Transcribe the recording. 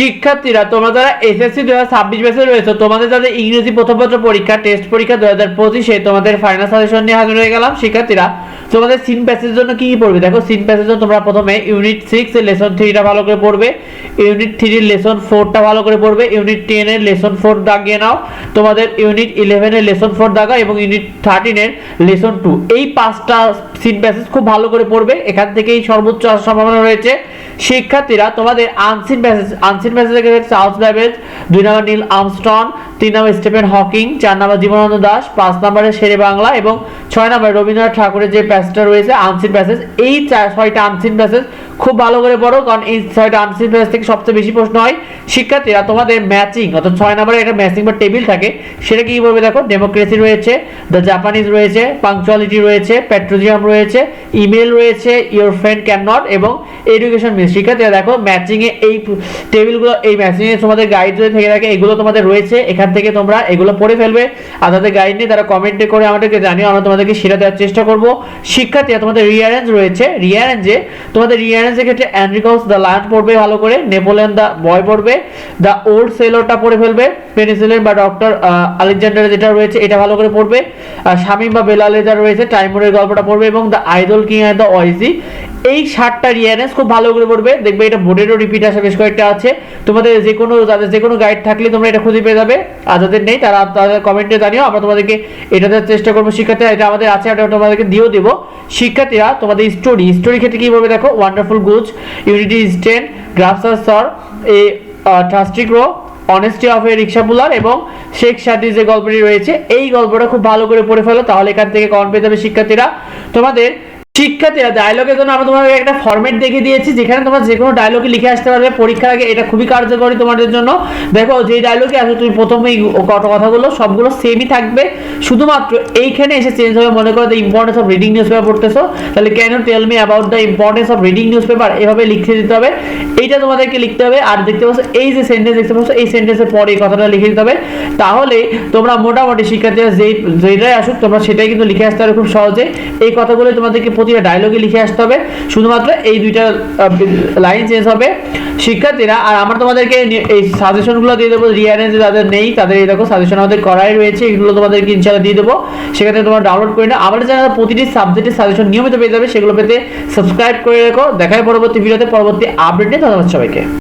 শিক্ষার্থীরা, তোমরা যারা এসএসসি দু হাজার ছাব্বিশ ব্যাচে রয়েছে, তোমাদের যাদের ইংরেজি প্রথমপত্র পরীক্ষা টেস্ট পরীক্ষা দু হাজার পঁচিশে তোমাদের ফাইনাল সাজেশন নিয়ে হাজির হয়ে গেলাম। শিক্ষার্থীরা, তোমাদের সিন প্যাসের জন্য কি কি পড়বে? দেখো সিন প্যাসের জন্য তোমরা প্রথমে ইউনিট সিক্স লেসন থ্রিটা ভালো করে পড়বে। ইউনিট থ্রির লেসন ফোরটা ভালো করে পড়বে। ইউনিট টেনের লেসন ফোর দাগিয়ে নাও। তোমাদের ইউনিট ইলেভেনের লেসন ফোর দাগা এবং ইউনিট থার্টিনের লেসন টু এই পাঁচটা সিন ব্যাসেস খুব ভালো করে পড়বে। এখান থেকেই সর্বোচ্চ সম্ভাবনা রয়েছে। শিক্ষার্থীরা তোমাদের আনসিন প্যাসেজ আনসিন প্যাসেজে ক্ষেত্রে চার্লস ব্যাবেজ দুই নম্বর নীল আমস্টন তিন নম্বর স্টিফেন হকিং চার নম্বর জীবনানন্দ দাস, পাঁচ নম্বরে শেরে বাংলা এবং ছয় নম্বরে রবীন্দ্রনাথ ঠাকুরের যে প্যাসেজটা রয়েছে আনসিন প্যাসেজ এই ছয়টা আনসিন প্যাসেজ খুব ভালো করে পড়ো, কারণ এই ছয়টা আনসিন থেকে সবচেয়ে বেশি প্রশ্ন হয় শিক্ষার্থীরা। তোমাদের ম্যাচিং অর্থাৎ ছয় নম্বরে একটা ম্যাচিং বা টেবিল থাকে, সেটা কি বলবে দেখো? ডেমোক্রেসি রয়েছে দ্য জাপানিজ রয়েছে পাংচুয়ালিটি রয়েছে পেট্রোজিয়াম রয়েছে ইমেল রয়েছে ইওর ফ্রেন্ড ক্যান নট এবং এডুকেশন মিস শিক্ষার্থীরা দেখো ম্যাচিংয়ে এই টেবিলগুলো এই ম্যাচিংয়ে তোমাদের গাইড যদি থেকে থাকে, এগুলো তোমাদের রয়েছে, এখান থেকে তোমরা এগুলো পড়ে ফেলবে। আর তাদের গাইড নিয়ে তারা কমেন্টে করে আমাদেরকে জানিও, আমরা তোমাদেরকে সেটা দেওয়ার চেষ্টা করব। শিক্ষার্থীরা, তোমাদের রিয়ারেঞ্জ রয়েছে রিয়ারেঞ্জে তোমাদের রিয়ারেঞ্জের ক্ষেত্রে অ্যান্ড্রিকলস দ্য লায়ন পড়বে ভালো করে নেপোলিয়ন দ্য বয় পড়বে দ্য ওল্ড সেলরটা পড়ে ফেলবে পেনিসিলিন বা ডক্টর আলেকজান্ডার যেটা রয়েছে, এটা ভালো করে পড়বে শামীম বা বেলালে যা রয়েছে টাইমুরের গল্পটা পড়বে এবং the idle king and the ওয়াইজি এই সাতটা রিয়ারেন্স খুব ভালো করে পড়বে, দেখবে এটা বোর্ডেরও রিপিট আসে বেশ কয়েকটা আছে, তোমাদের যে কোনো, যাদের যে কোনো গাইড থাকলে তোমরা এটা খুঁজে পেয়ে যাবে, আর যাদের নেই তারা তাদের কমেন্টে জানিও, আমরা তোমাদেরকে এটা দেওয়ার চেষ্টা করব, শিক্ষার্থীরা, এটা আমাদের আছে এটা তোমাদেরকে দিয়েও দেবো। শিক্ষার্থীরা, তোমাদের স্টোরি স্টোরি ক্ষেত্রে কি বলবে দেখো ওয়ান্ডারফুল গুজ, ইউনিটি স্টেন are সর এ ট্রাস্টিক rho, honesty of a rickshaw puller এবং শেখ সাদি যে গল্পটি রয়েছে, এই গল্পটা খুব ভালো করে পড়ে ফেলো, তাহলে এখান থেকে কমন পেয়ে যাবে শিক্ষার্থীরা। তোমাদের শিক্ষার্থীরা ডায়লগের জন্য আমরা তোমাদের একটা ফরম্যাট দেখে দিয়েছি, যেখানে তোমরা যে কোনো ডায়লগে লিখে আসতে পারবে। পরীক্ষার আগে এটা খুবই কার্যকরী তোমাদের জন্য। দেখো, যে ডায়লগে আছে তুমি প্রথমেই কত কথাগুলো, সবগুলো সেমই থাকবে। শুধুমাত্র এইখানে এসে চেঞ্জ হবে, মনে করো the importance of reading newspaper পড়তেছো, তাহলে you tell me about the importance of reading newspaper এভাবে লিখে দিতে হবে। এইটা তোমাদেরকে লিখতে হবে, আর দেখতে পাচ্ছ, এই যে সেন্টেন্স দেখতে পাচ্ছ, এই সেন্টেন্সের পরে এই কথাটা লিখে দিতে হবে। তাহলে তোমরা মোটামুটি শিক্ষার্থীরা যেই, যেটাই আসুক, তোমরা সেটাই কিন্তু লিখে আসতে পারবে খুব সহজে। এই কথাগুলো তোমাদেরকে প্রতিটা ডায়লগে লিখে আসতে হবে। শুধুমাত্র এই দুইটা লাইন চেঞ্জ হবে। শিক্ষার্থীরা, আর আমরা তোমাদেরকে এই সাজেশনগুলো দিয়ে দেবো। রিয়ারেঞ্জ যাদের নেই, তাদের এরকম সাজেশন আমাদের করাই রয়েছে। এগুলো তোমাদেরকে ইনশাল্লাহ দিয়ে দেবো। সেখানে তোমরা ডাউনলোড করে নাও। আমাদের চ্যানেলে প্রতিটি সাবজেক্টের সাজেশন নিয়মিত পেয়ে যাবে। সেগুলো পেতে সাবস্ক্রাইব করে রেখো। দেখায় পরবর্তী ভিডিওতে পরবর্তী আপডেট নিয়ে। ধন্যবাদ সবাইকে।